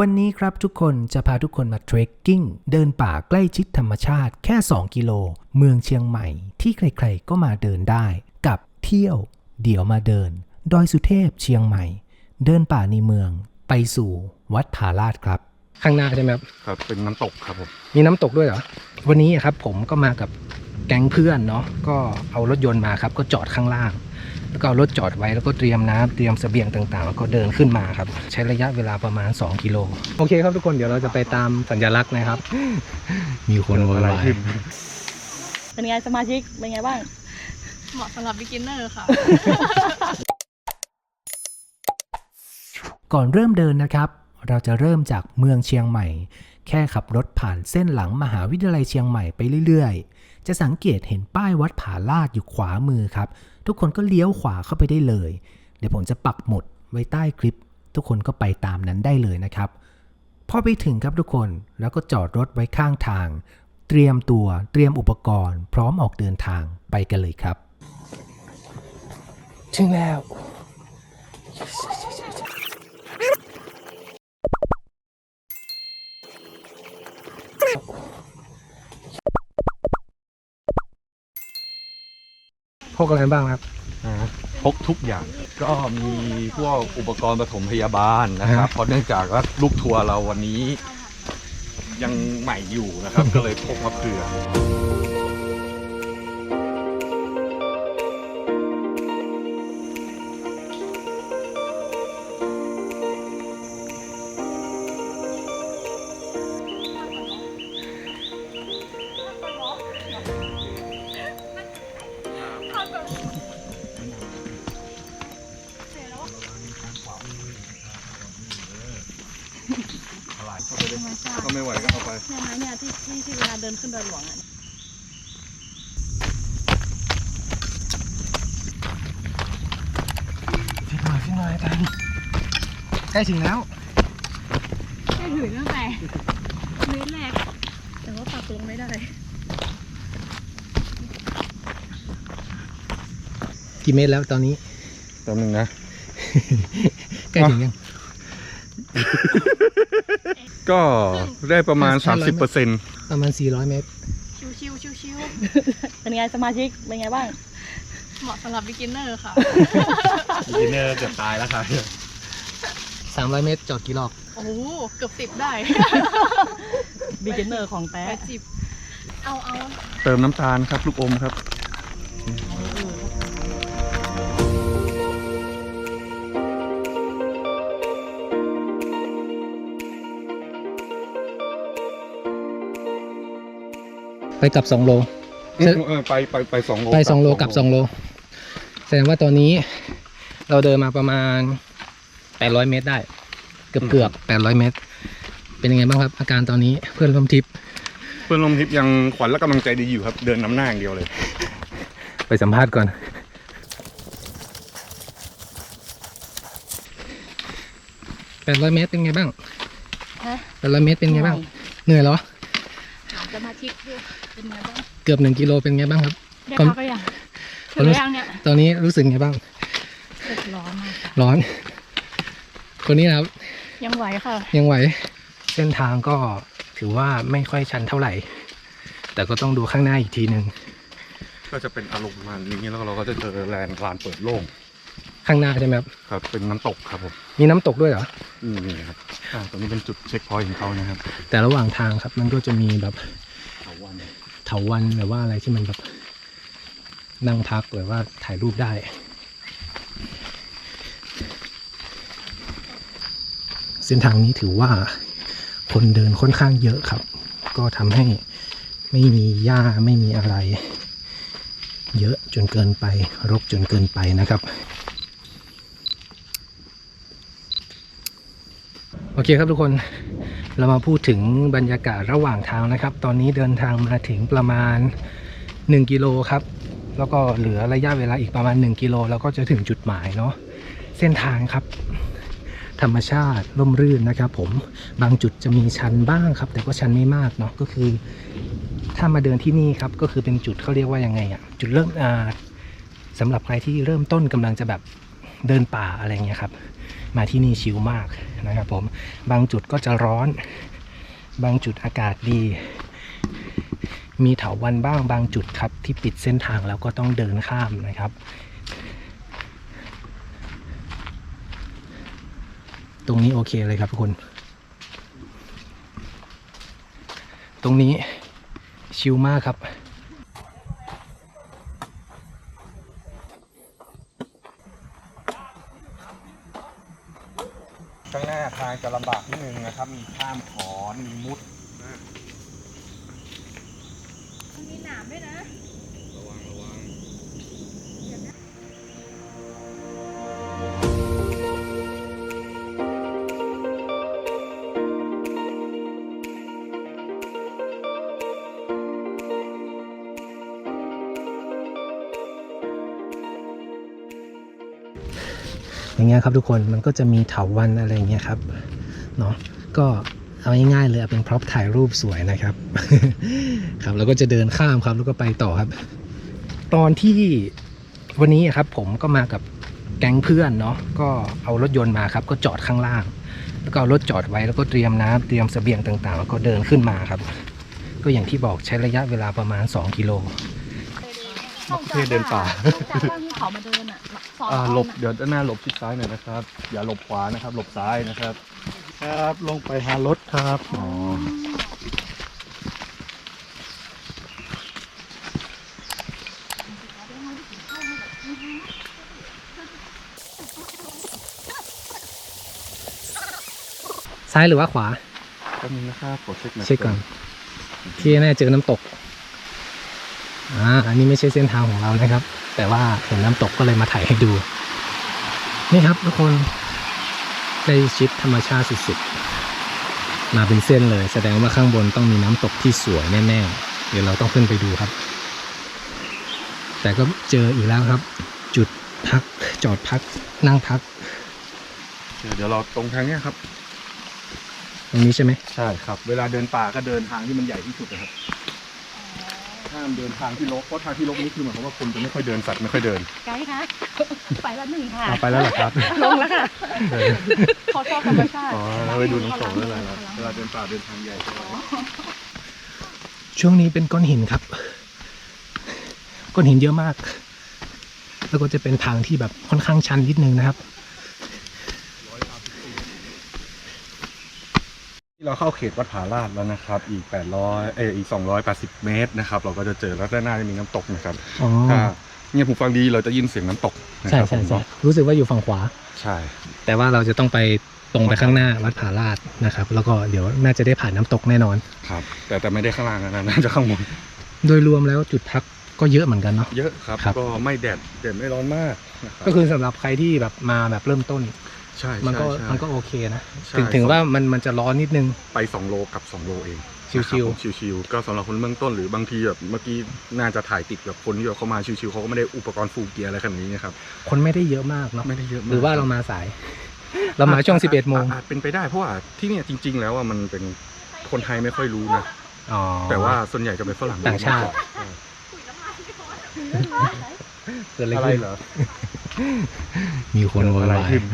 วันนี้ครับทุกคนจะพาทุกคนมาเทรคกิ้งเดินป่าใกล้ชิดธรรมชาติแค่ 2 กิโล เมืองเชียงใหม่ ที่ใครๆก็มาเดินได้ กับเที่ยว เดี๋ยวมาเดิน ดอยสุเทพเชียงใหม่ เดินป่าในเมือง ไปสู่วัดผาลาดครับ ข้างหน้าใช่ไหมครับ ครับเป็นน้ำตกครับผมมีน้ำตกด้วยเหรอ วันนี้อะครับผมก็มากับแก๊งเพื่อนเนาะก็เอารถยนต์มาครับ ก็จอดข้างล่าง แล้วก็เอารถจอดไว้แล้วก็เตรียมน้ำเตรียมเสบียงต่างๆ แล้วก็เดินขึ้นมาครับ ใช้ระยะเวลาประมาณ 2 กิโล โอเคครับทุกคนเดี๋ยวเราจะไปตามสัญลักษณ์นะครับ มีคนโวยวายเป็นไงสมาชิกเป็นไงบ้าง เหมาะสำหรับ beginner ค่ะก่อนเริ่มเดินนะครับ เราจะเริ่มจากเมืองเชียงใหม่ แค่ขับรถผ่านเส้นหลังมหาวิทยาลัยเชียงใหม่ไปเรื่อยๆ จะสังเกตเห็นป้ายวัดผาลาดอยู่ขวามือครับ ทุกคนก็เลี้ยวขวาเข้าไปได้เลย เดี๋ยวผมจะปักหมุดไว้ใต้คลิป ทุกคนก็ไปตามนั้นได้เลยนะครับ พอไปถึงครับทุกคนแล้วก็จอดรถไว้ข้างทาง เตรียมตัวเตรียมอุปกรณ์ พร้อมออกเดินทางไปกันเลยครับ ถึงแล้ว พกอะไรบ้างครับ พกทุกอย่างก็มีพวกอุปกรณ์ปฐมพยาบาลนะครับ เพราะเนื่องจากว่าลูกทัวร์เราวันนี้ ยังใหม่อยู่นะครับ ก็เลยพกมาเผื่อ เอาไปเนี่ยนะเนี่ยที่ที่ที่เวลาเดินขึ้นดอยหลวงอะขึ้นมาขึ้นมากันใกล้ถึงแล้วแค่ถึงตั้งแต่เมตรแรก แต่ว่าปรับลงไม่ได้ กี่เมตรแล้วตอนนี้ตัวหนึ่งนะ ใกล้ถึงยัง ก็ได้ประมาณห้าร้อย30เปอร์เซ็นต์ประมาณ 400 เมตร ชิวชิวชิวชิวเป็นไงสมาชิก เป็นไงบ้างๆเหมาะสำหรับ beginner ค่ะ ดินเนอร์เกือบตายแล้วครับ300 เมตรจอดกี่รอบ โอ้โหเกือบสิบได้ b ิ g เนอร์ของแท้แปดสิบเอาเอาเติมน้ำตาลครับ ลูกอมครับ ไปกลับ2โลเออไปไปไปสองโลไป2โลกลับ2โล แสดงว่าตอนนี้เราเดินมาประมาณ800เมตรได้ เกือบเกือบ800เมตร เป็นยังไงบ้างครับ อาการตอนนี้เพื่อนร่วมทริป เพื่อนลมทิพย์ยังขวัญและกำลังใจดีอยู่ครับ เดินน้ำหน้าอย่างเดียวเลย ไปสัมภาษณ์ก่อน800เมตรเป็นไงบ้างฮะ800เมตรเป็นไงบ้าง เหนื่อยเหรอถาม สมาชิกด้วยเป็นไงบ้างเกือบ1กิโลเป็นไงบ้างครับ ได้ความพักก็ยังถึงหรือยังเนี่ยตอนนี้รู้สึกไงบ้างเดือดร้อนมากค่ะร้อน คนนี้นะครับ ยังไหวค่ะ ยังไหว เส้นทางก็ถือว่าไม่ค่อยชันเท่าไหร่ แต่ก็ต้องดูข้างหน้าอีกทีหนึ่งก็จะเป็นอารมณ์ประมาณนี้แล้วเราก็จะเจอแลนด์ลานเปิดโล่งข้างหน้าใช่ไหมครับครับ เป็นน้ำตกครับผมมีน้ำตกด้วยเหรออืมนี่ครับอ่าตรงนี้เป็นจุดเช็คพอยต์ของเขานะครับ แต่ระหว่างทางครับมันก็จะมีแบบเถาวัน เถาวันหรือว่าอะไรที่มันแบบนั่งพักหรือว่าถ่ายรูปได้ เส้นทางนี้ถือว่าคนเดินค่อนข้างเยอะครับ ก็ทำให้ไม่มีหญ้าไม่มีอะไร เยอะจนเกินไป รกจนเกินไปนะครับโอเคครับทุกคน เรามาพูดถึงบรรยากาศระหว่างทางนะครับ ตอนนี้เดินทางมาถึงประมาณ 1 กิโลครับ แล้วก็เหลือระยะเวลาอีกประมาณ 1 กิโลแล้วก็จะถึงจุดหมายเนาะ เส้นทางครับ ธรรมชาติร่มรื่นนะครับ ผม บางจุดจะมีชันบ้างครับ แต่ก็ชันไม่มากเนาะ ก็คือ ถ้ามาเดินที่นี่ครับ ก็คือเป็นจุดเขาเรียกว่ายังไงอะจุดเริ่มอ่าสำหรับใครที่เริ่มต้นกำลังจะแบบเดินป่าอะไรเงี้ยครับ มาที่นี่ชิลมากนะครับผมบางจุดก็จะร้อน บางจุดอากาศดี มีเถาวันบ้างบางจุดครับ ที่ปิดเส้นทางแล้วก็ต้องเดินข้ามนะครับ ตรงนี้โอเคเลยครับทุกคน ตรงนี้ชิลมากครับ ข้างหน้าทางจะลำบากนิดนึงนะครับ มีข้ามขอนมีมุด อย่างเงี้ยครับทุกคนมันก็จะมีเถาวันอะไรเงี้ยครับเนาะก็เอาง่ายๆเลยเอาเป็นพร็อพถ่ายรูปสวยนะครับ ครับแล้วก็จะเดินข้ามครับแล้วก็ไปต่อครับ ตอนที่วันนี้ครับผมก็มากับแก๊งเพื่อนเนาะก็เอารถยนต์มาครับ ก็จอดข้างล่าง แล้วก็เอารถจอดไว้แล้วก็เตรียมน้ำเตรียมเสบียงต่างๆ แล้วก็เดินขึ้นมาครับ ก็อย่างที่บอกใช้ระยะเวลาประมาณ 2 กิโล มักเทศเดินป่าจากว่าที่เขามาเดินอะสอนอ่าเราหลบน่ะเดี๋ยวด้านหน้าหลบชิดซ้ายหน่อยนะครับ อย่าหลบขวานะครับ หลบซ้ายนะครับ ครับลงไปหารถครับอ๋อซ้ายหรือว่าขวาแป๊บนึงนะครับกดเช็คหน่อยเช็คก่อนที่แน่เจอน้ำตก อ่าอันนี้ไม่ใช่เส้นทางของเรานะครับ แต่ว่าเห็นน้ำตกก็เลยมาถ่ายให้ดู นี่ครับทุกคนได้ชิดธรรมชาติสุดๆ มาเป็นเส้นเลย แสดงว่าข้างบนต้องมีน้ำตกที่สวยแน่ๆ เดี๋ยวเราต้องขึ้นไปดูครับ แต่ก็เจออีกแล้วครับ จุดพักจอดพักนั่งพัก เดี๋ยวเราตรงทางเนี้ยครับ ตรงนี้ใช่ไหมใช่ครับ เวลาเดินป่าก็เดินทางที่มันใหญ่ที่สุดนะครับ ห้ามเดินทางที่รกเพราะทางที่รกนี่คือหมายความว่าคนจะไม่ค่อยเดินสัตว์ไม่ค่อยเดิน ไกด์คะไปละหนึ่งค่ะ เอาไปแล้วเหรอครับ ลงแล้วค่ะ ขอชอบธรรมชาติอ๋อเราไปดูน้ำตกนั่นแหละครับเวลาเดินป่าเดินทางใหญ่ใช่ไหมช่วงนี้เป็นก้อนหินครับ ก้อนหินเยอะมาก แล้วก็จะเป็นทางที่แบบค่อนข้างชันนิดนึงนะครับ เราเข้าเขตวัดผาลาดแล้วนะครับ อีก 800 เอออีก 280 เมตรนะครับ เราก็จะเจอแล้วด้านหน้าจะมีน้ำตกนะครับอ๋อถ้าเนี่ยผมฟังดีเราจะยินเสียงน้ำตกนะใช่ครับใช่ผมใช่รู้สึกว่าอยู่ฝั่งขวา ใช่ แต่ว่าเราจะต้องไปตรงไปข้างหน้าวัดผาลาดนะครับ แล้วก็เดี๋ยวน่าจะได้ผ่านน้ำตกแน่นอน ครับ แต่แต่ไม่ได้ข้างล่างนะน่าจะข้างบน โดยรวมแล้วจุดพักก็เยอะเหมือนกันเนาะ เยอะครับ ครับ ก็ไม่แดดแดดไม่ร้อนมากนะครับก็คือสำหรับใครที่แบบมาแบบเริ่มต้น ใช่มันก็ใช่ใช่มันก็โอเคนะ ใช่ถึงถึงว่ามันมันจะร้อนนิดนึง ไป 2 โลกับ 2 โลเองชิวๆนะครับผมชิวๆก็สำหรับคนเบื้องต้นหรือบางทีแบบเมื่อกี้น่าจะถ่ายติดแบบคนที่แบบเข้ามาชิวๆเขาก็ไม่ได้อุปกรณ์ฟูลเกียร์อะไรขนาดนี้นะครับคนไม่ได้เยอะมากเนาะไม่ได้เยอะมก หรือว่าเรามาสาย เรามาช่วง 11โมงอาจเป็นไปได้เพราะว่าที่เนี่ยจริง ๆ แล้วอะมันเป็นคนไทยไม่ค่อยรู้นะอ๋อ แต่ว่าส่วนใหญ่จะเป็นฝรั่งต่างชาติใช่เกิดอะไรอะไรขึ้นเหรอ มีคนโวอะไรยวายขึ้น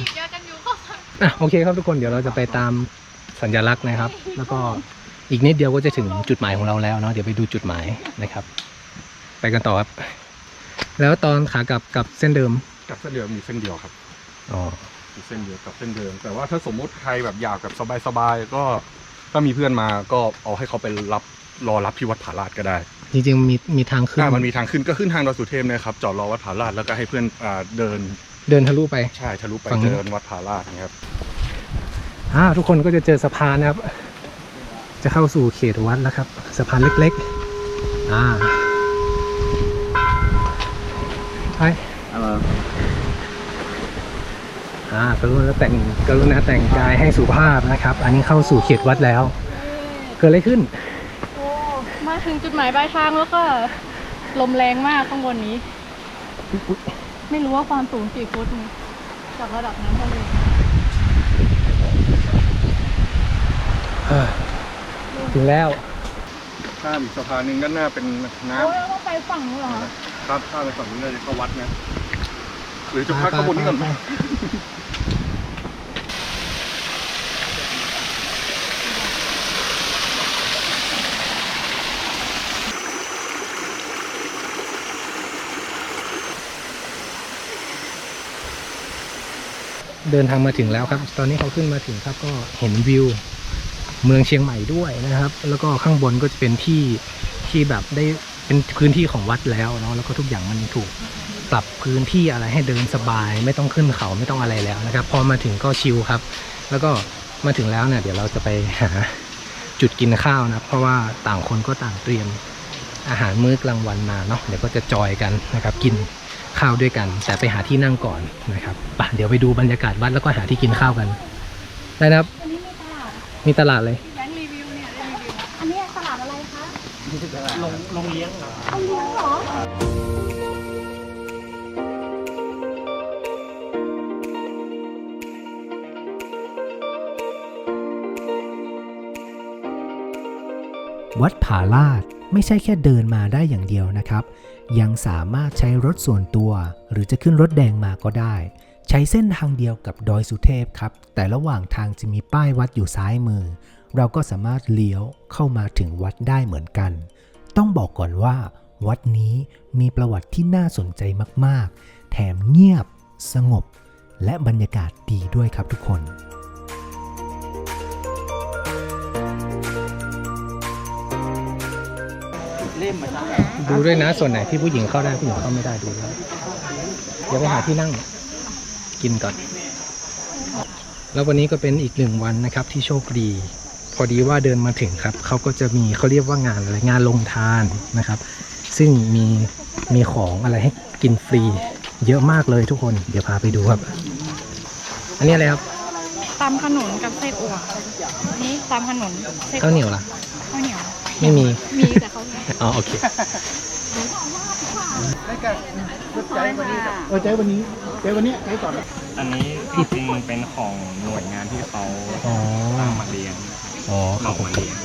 กินยากันอยู่ก็ฟังอะโอเคครับทุกคนเดี๋ยวเราจะไปตามสัญลักษณ์นะครับ แล้วก็อีกนิดเดียวก็จะถึงจุดหมายของเราแล้วเนาะเดี๋ยวไปดูจุดหมายนะครับ ไปกันต่อครับ แล้วตอนขากลับกับเส้นเดิมกับเส้นเดียวมีเส้นเดียวครับอ๋อมีเส้นเดียวกับเส้นเดิม แต่ว่าถ้าสมมุติใครแบบอยากแบบสบายๆก็ถ้ามีเพื่อนมาก็เอาให้เขาไปรับรอรับที่วัดผาลาดก็ได้ จริงๆมีมีทางขึ้นถ้ามันมีทางขึ้นก็ขึ้นทางดอยสุเทพนะครับจอดรอวัดผาลาดแล้วก็ให้เพื่อนอ่าเดินเดินทะลุไปใช่ทะลุไปฝั่งนี้เดินวัดผาลาดนะครับอ่าทุกคนก็จะเจอสะพานนะครับ จะเข้าสู่เขตวัดแล้วครับ สะพานเล็กๆอ่าไปอ่ากรุณาแต่งกรุณาแต่งกายให้สุภาพนะครับ อันนี้เข้าสู่เขตวัดแล้ว เกิดอะไรขึ้นโอ้มา ถึงจุดหมายปลายทางแล้วก็ลมแรงมากข้างบนนี้ ไม่รู้ว่าความสูงกี่ฟุตนี่จากระดับน้ำทะเลถึงแล้ว ข้ามอีกสะพานหนึ่งก็น่าเป็นน้โอ้ยเราต้องไปฝั่งนู้นเหรอคะำครับข้ามไปฝั่งนี้เลยเข้าวัดนะ หรือจะพักข้างบนนี้ก่อนไหม เดินทางมาถึงแล้วครับ ตอนนี้เขาขึ้นมาถึงครับก็เห็นวิวเมืองเชียงใหม่ด้วยนะครับ แล้วก็ข้างบนก็จะเป็นที่ที่แบบได้เป็นพื้นที่ของวัดแล้วเนาะแล้วก็ทุกอย่างมันถูกปรับพื้นที่อะไรให้เดินสบาย ไม่ต้องขึ้นเขาไม่ต้องอะไรแล้วนะครับ พอมาถึงก็ชิลครับ แล้วก็มาถึงแล้วเนี่ยเดี๋ยวเราจะไปหาจุดกินข้าวนะเพราะว่าต่างคนก็ต่างเตรียมอาหารมื้อกลางวันมาเนาะเดี๋ยวก็จะจอยกันนะครับกิน ข้าวด้วยกัน แต่ไปหาที่นั่งก่อนนะครับไปเดี๋ยวไปดูบรรยากาศวัดแล้วก็หาที่กินข้าวกันได้นะครับ อันนี้มีตลาดมีตลาดเลย แบงค์รีวิวเนี่ยได้รีวิวอันนี้ตลาดอะไรคะลงลงเลี้ยงครับเอาเลี้ยงเหรอ วัดผาลาดไม่ใช่แค่เดินมาได้อย่างเดียวนะครับ ยังสามารถใช้รถส่วนตัว หรือจะขึ้นรถแดงมาก็ได้ ใช้เส้นทางเดียวกับดอยสุเทพครับ แต่ระหว่างทางจะมีป้ายวัดอยู่ซ้ายมือ เราก็สามารถเลี้ยวเข้ามาถึงวัดได้เหมือนกัน ต้องบอกก่อนว่า วัดนี้มีประวัติที่น่าสนใจมาก ๆ แถมเงียบ สงบ และบรรยากาศดีด้วยครับทุกคน ดูด้วยนะส่วนไหนที่ผู้หญิงเข้าได้ผู้หญิงเข้าไม่ได้ดูด้วยเดี๋ยวไปหาที่นั่งกินก่อน แล้ววันนี้ก็เป็นอีกหนึ่งวันนะครับที่โชคดี พอดีว่าเดินมาถึงครับเขาก็จะมีเขาเรียกว่างานอะไรงานลงทานนะครับ ซึ่งมีมีของอะไรให้กินฟรีเยอะมากเลยทุกคน เดี๋ยวพาไปดูครับ อันนี้อะไรครับตำขนุนกับไส้อั่วอันนี้ตำขนุนไส้ข้าวเหนียวล่ะข้าวเหนียว ไม่มี มีแต่เขาวเหนียวอ๋อโอเคเออเจ๊วันนี้เจ๊วันนี้เจ๊ก่อนอันนี้จริงๆเป็นของหน่วยงานที่เขาอ๋อสร้างมาเลี้ยงอ๋อเหมามาเลี้ยง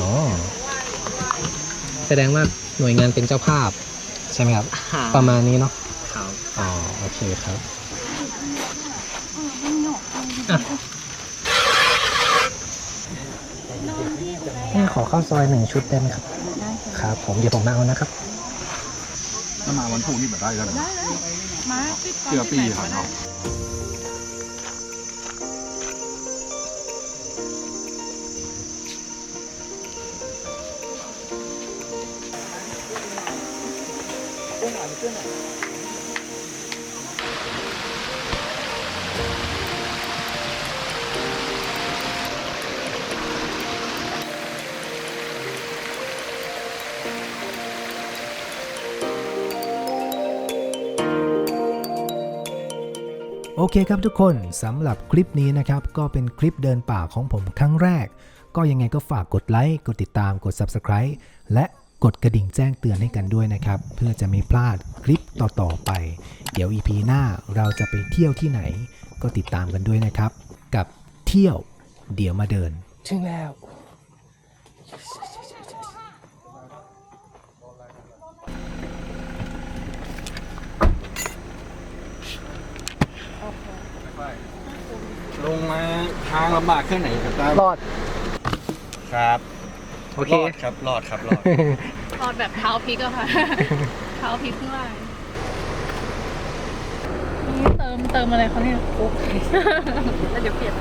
อ๋อแสดงว่าหน่วยงานเป็นเจ้าภาพ ใช่ไหมครับ ประมาณนี้เนาะ ครับอ๋อ โอเคครับ นี่ขอข้าวซอยหนึ่งชุดได้ไหมครับครับ ผมเดี๋ยวผมมาเอานะครับ ถ้ามาวันพรุ่งนี้แบบได้กันมาปิดก่อนเสื้อปีค่ะเนาะ โอเคครับทุกคนสำหรับคลิปนี้นะครับก็เป็นคลิปเดินป่าของผมครั้งแรก ก็ยังไงก็ฝากกดไลค์กดติดตามกด Subscribe และกดกระดิ่งแจ้งเตือนให้กันด้วยนะครับ เพื่อจะไม่พลาดคลิปต่อๆไป เดี๋ยว EP หน้าเราจะไปเที่ยวที่ไหน ก็ติดตามกันด้วยนะครับ กับเที่ยวเดี๋ยวมาเดิน ถึงแล้ว ลงมาทางลำบากแค่ไหนกับตารอด ครับโอเครอดครับรอดครับรอดทอดแบบเท้าพริกอะค่ะ เท้าพริกข้างล่างนี่เติมเติมอะไรเขาเนี่ยแล้วเดี๋ยวเปลี่ยน